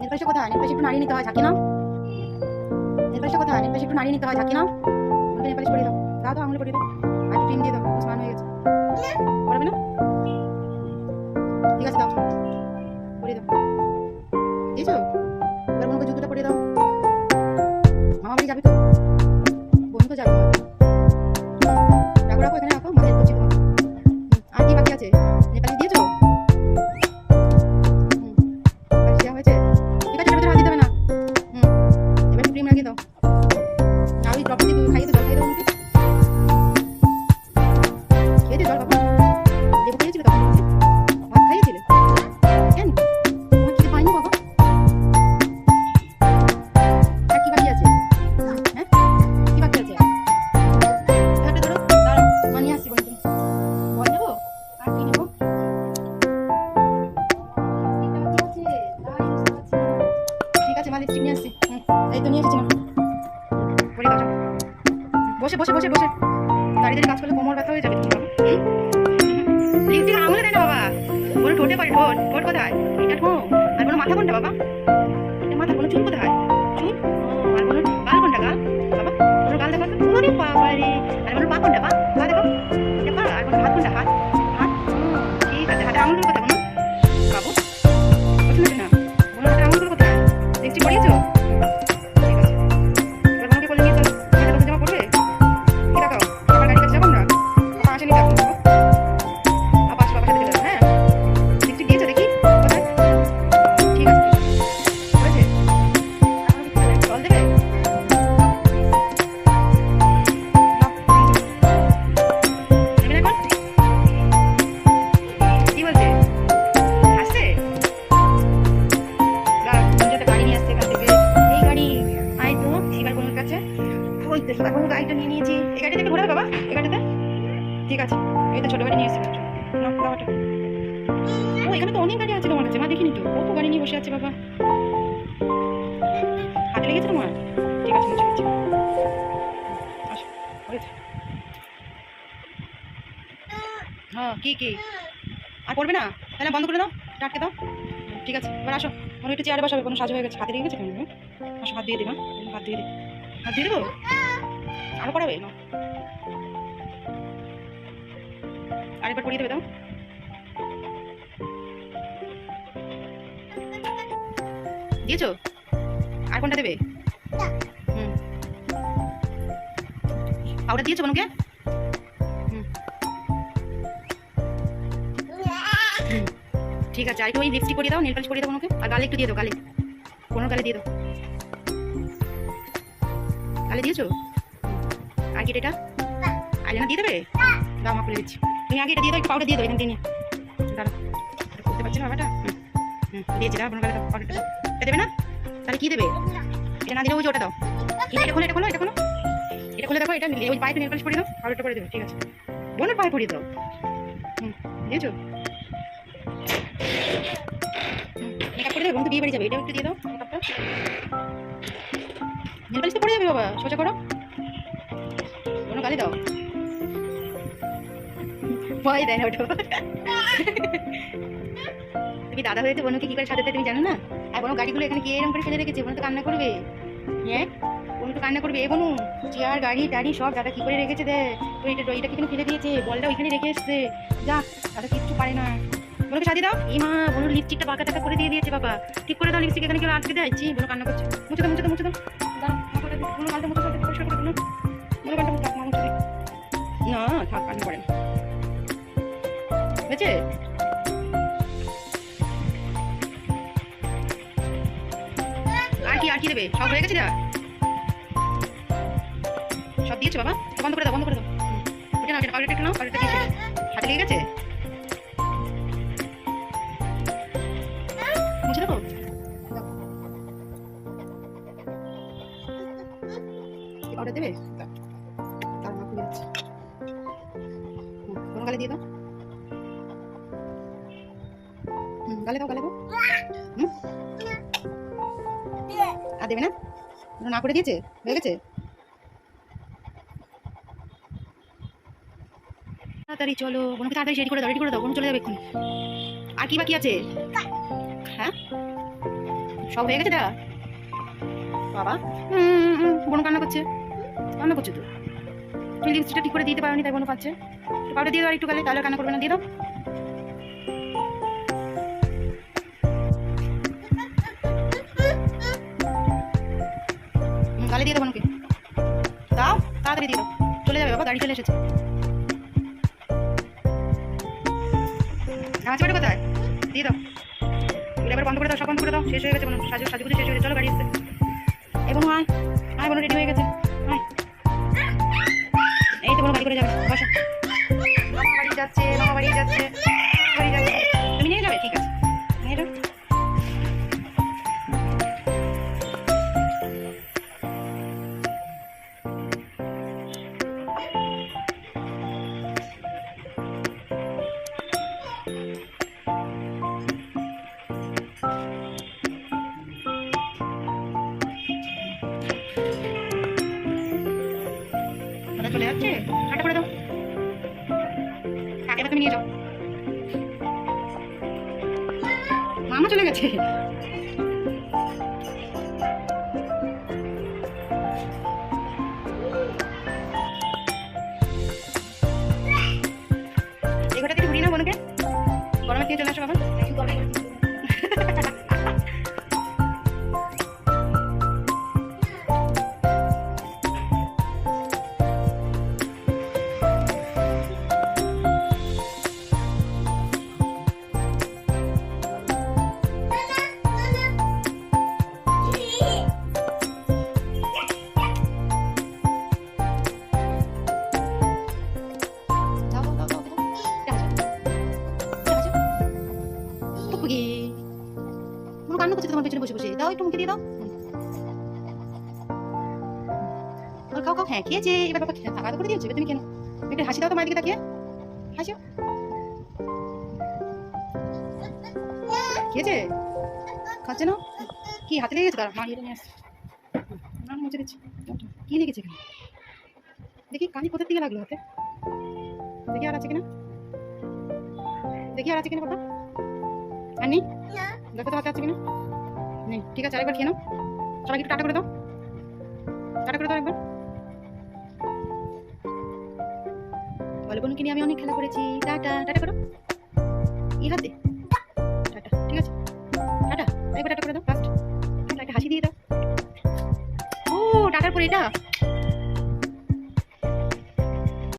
নেলপালিশটা কোথায় নেলপালিশ একটু নাড়িয়ে নিতে হয়, ঝাঁকি নাও। নেলপালিশটা কোথায় নেলপালিশ একটু নাড়িয়ে নিতে হয়, ঝাঁকি নাও। ওকে নেলপালিশ করে দাও। দাও দাও, আঙুলে করে দাও। আর ক্রিম দিয়ে দাও স্নান হয়ে গেছে। করবে না? ঠিক আছে, দাও। করে দাও। দিয়েছ? এবার বোনকে জুতোটা পরিয়ে দাও। মামা বাড়ি যাবে তো? এই নিয়ে এসেছি বসে বসে বসে বসে। দাঁড়িয়ে দাঁড়িয়ে কাজ করলে কোমর ব্যথা হয়ে যাবে লিপস্টিক আঙুলে দেয় না বাবা। বলে ঠোঁটে পারি ঠোঁট। ঠোঁট কোথায়? এটা ঠোঁ আর বলো মাথা কোনটা বাবা? মাথা কোনো চুল কোথায়? তো অনেক গাড়ি আছে তোমার কাছে মা দেখিনি তো। কত গাড়ি নিয়ে বসে আছে, বাবা। হাতে লেগেছে তোমার? ঠিক আছে, মুছে আসো হ্যাঁ কি কি? আর করবে না? তাহলে বন্ধ করে দাও, টাটকে দাও। ঠিক আছে, এবার আসো। মনে একটু চেয়ারে বসাবে, কোনো সাজ হয়ে গেছে। হাতে দিয়ে গেছে কেন আসো, হাত দিয়ে দিবা। হাত দিয়ে দিই হাত দিয়ে দেবো? আরও করাবে না। আরেকবার পরিয়ে দেবে দাও। দিয়েছ? আর কোনটা দেবে? হুম। পাউডার দিয়েছ বনুকে। ঠিক আছে আর একটু ওই লিপস্টিক করিয়ে দাও নেল পালিশ করিয়ে দাও বনুকে। আর গালে একটু দিয়ে দাও গালে। কোনো গালে দিয়ে দাও। গালে দিয়েছ? আর কি এটা? আইলানা দিয়ে দেবে? দাও মা খুলে দিচ্ছি। তুমি আগে এটা দিয়ে দাও একটু পাউডার দিয়ে দাও এখান থেকে নিয়ে। এটা করতে পারছি না বাবাটা হুম। দিয়েছি দাও বোন গালে দাও পাউডারটা দেবে না? তাহলে কি দেবে? এটা না দিলে ওই যে ওটা দাও। এটা খোলো এটা খোলো এটা খোলো এটা খুলে দেখো, এটা ওই পায়ে নেল পালিশ করে দাও ওটা করে দেবে, ঠিক আছে। বোনের পায়ে পরিয়ে দাও। হুম, দিয়েছ? মেকআপ করে দেবে বোন তো বিয়ে বাড়ি যাবে। এটা একটু দিয়ে দাও মেকআপটা নেল তো পড়ে যাবে, বাবা, সোজা করো। কোনো গালি দাও। ভয় দেয় না ওটা। তুমি দাদা হয়েছে, বোনকে কি করে সাজাতে তুমি জানো না? আর বোনো, গাড়িগুলো এখানে কে এরকম করে ফেলে রেখেছে, বোন তো কান্না করবে। হ্যাঁ? বোন তো কান্না করবে। এ বোনু, চেয়ার, গাড়ি, টাড়ি সব দাদা কি করে রেখেছে দে তো এটা এটা এখানে ফেলে দিয়েছে, বলটা ওইখানে রেখে এসছে। যা, দাদা কিচ্ছু পারে না। বোনকে সাজিয়ে দাও। এই মা, বোনের লিপস্টিকটা বাঁকা টাকা করে দিয়ে দিয়েছে বাবা। ঠিক করে দাও লিপস্টিক এখানে কেউ আটকে দেয়। বোনো কান্না করছে। মুছে দাও মুছে দাও মুছে দাও। না, থাক, কান্না করে না। হয়েছে? আর কি দেবে। সব হয়ে গেছে দেওয়া সব দিয়েছ বাবা। বন্ধ করে দাও, বন্ধ করে দাও। ওটা নাও এটা পাউডারটা একটু নাও, পাউডারটা দিয়েছ হাতে লেগে গেছে? মুছে দেবো? পাউডার দেবে? দিয়ে দাও। গালে দাও গালে দাও। হুম। আর দেবে না? না করে দিয়েছে? হয়ে গেছে? তাড়াতাড়ি চলো, বোনকে তাড়াতাড়ি রেডি করে দাও রেডি করে দাও, বোন চলে যাবে এক্ষুনি। আর কি বাকি আছে? হ্যাঁ? সব হয়ে গেছে দাদা বাবা? বোন কান্না করছে। কান্না করছে তো। তুমি লিপস্টিকটা ঠিক করে দিতে পারোনি, তাই বোন পাচ্ছে। পাউডার দিয়ে দাও একটু গেলে, তাহলে কান্না করবে না, দিয়ে দাও। দিয়ে দাও বোনকে দাও, তাড়াতাড়ি দিয়ে চলে যাবে বাবা, গাড়ি চলে এসেছে। নাচ বাড়ি কোথায়? দিয়ে দাও। এবার বন্ধ করে দাও, সব বন্ধ করে দাও। শেষ হয়ে গেছে বোন সাজু, সাজুগুজি শেষ হয়ে গেছে, চলো গাড়ি এই বোন আয়। আয় বোন রেডি হয়ে গেছে। আয়। এই তো বোন গাড়ি করে যাবে। বসো। বাড়ি যাচ্ছে। যাচ্ছে হাঁটা করে দাও। কাকে তুমি নিয়ে যাও। মামা চলে গেছে। এই ঘরটা থেকে ঘুরিয়ে নাও বোনকে। গরমের দিয়ে চলে আসো বাবা? তোমার পেছনে বসে বসে। দাও একটু মুখে দিয়ে দাও। আর খাও খাও। হ্যাঁ খেয়েছে এবার বাবা টাকা করে দিয়েছে তুমি কেন? একটু হাসি দাও তো মায়ের দিকে তাকিয়ে। হাসি খেয়েছে? খাচ্ছে না? কি হাতে লেগে গেছে? তার মা ইয়ে নিয়ে আসছে। না মুছে দিচ্ছি। কি লেগেছে এখানে? দেখি কানে কোথার দিকে লাগল হাতে? দেখি আর আছে কিনা? দেখি আর আছে কিনা কথা আর নেই দেখো তো হাতে আছে কিনা? নেই। ঠিক আছে, আরেকবার খেয়ে নাও। সবাই একটু টাটা করে দাও। টাটা করে দাও একবার বলে বোনকে নিয়ে আমি অনেক খেলা করেছি। টাটা টাটা করো। এই দে। টাটা, ঠিক আছে। টাটা একবার টাটা করে দাও ফার্স্ট একটা হাসি দিয়ে দাও। ও, টাটার পরে এটা।